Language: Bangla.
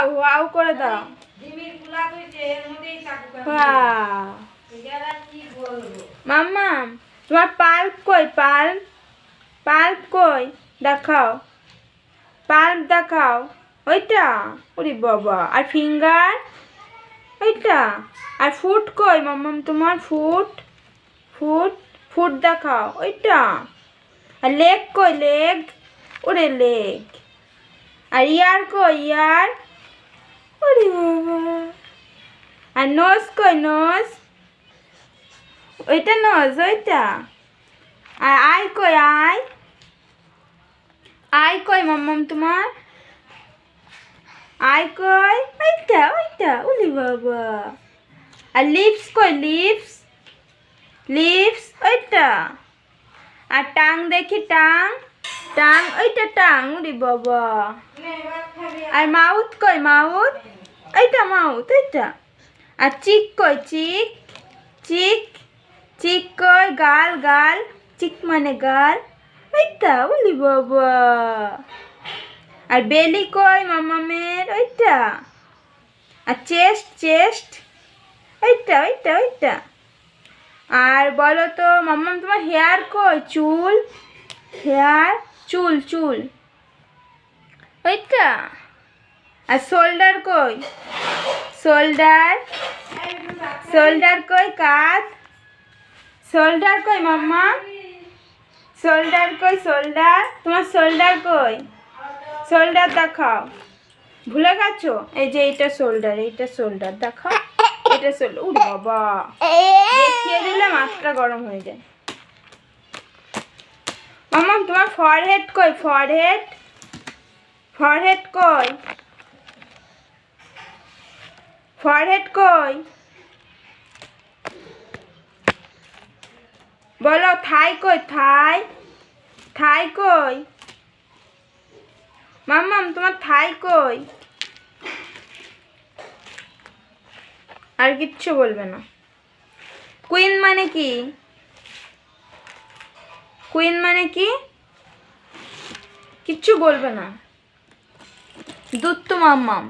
দাও ওয়াও করে দাও। মাম্মা তোমার পাল্প কই পাল্প? পাল্প কই? দেখাও। পাল্প দেখাও। ওইটা? ওরে বাবা আর ফিঙ্গার? ওইটা? আর ফুট কই মাম্মাম তোমার ফুট? ফুট? ফুট দেখাও। ওইটা? আর লেগ কই লেগ? ওরে লেগ। আর ইয়ার কই ইয়ার? ওরে বাবা। আর নোজ কই নোজ ওইটা নজ ওইটা? আর আই কই, আই? আই কই, মাম্মাম তোমার? আই কই? ওইটা ওইটা, উলি বাবা। আর লিপস কই, লিপস? লিপস, ওইটা। আর টাং দেখি, টাং? টাং, ওইটা টাং, উলি বাবা। আর মাউথ কই, মাউথ? এইটা মাউথ, এইটা। আর চিক কই, চিক? চিক চিক কই, গাল গাল। চিক মানে গাল। ওইটা বলি বাবা। আর বেলি কই মামামের ওইটা আর চেস্ট চেস্ট। ওইটা ওইটা ওইটা আর বলো তো, মাম্মাম, তোমার হেয়ার কই? চুল? হেয়ার? চুল চুল। ওইটা আর শোল্ডার কই? শোল্ডার? শোল্ডার কই কাত? শোল্ডার কই মাম্মা? শোল্ডার কই শোল্ডার? তোমার শোল্ডার কই? শোল্ডার দেখাও। ভুলে গেছো? এই যে এইটা শোল্ডার এইটা শোল্ডার দেখাও। এটা শোল্ডার উড় বাবা। দেখিয়ে দিলে মাথাটা গরম হয়ে যায়। মাম্মা, তোমার ফরহেড কই? ফরহেড ফরহেড কই? ফরহেড কই? বলো, থাই কই, থাই? থাই কই? মাম্মাম, তোমার থাই কই? আর কিচ্ছু বলবে না। কুইন মানে কি? কুইন মানে কি? কিচ্ছু বলবে না। দুধ তো মাম্মাম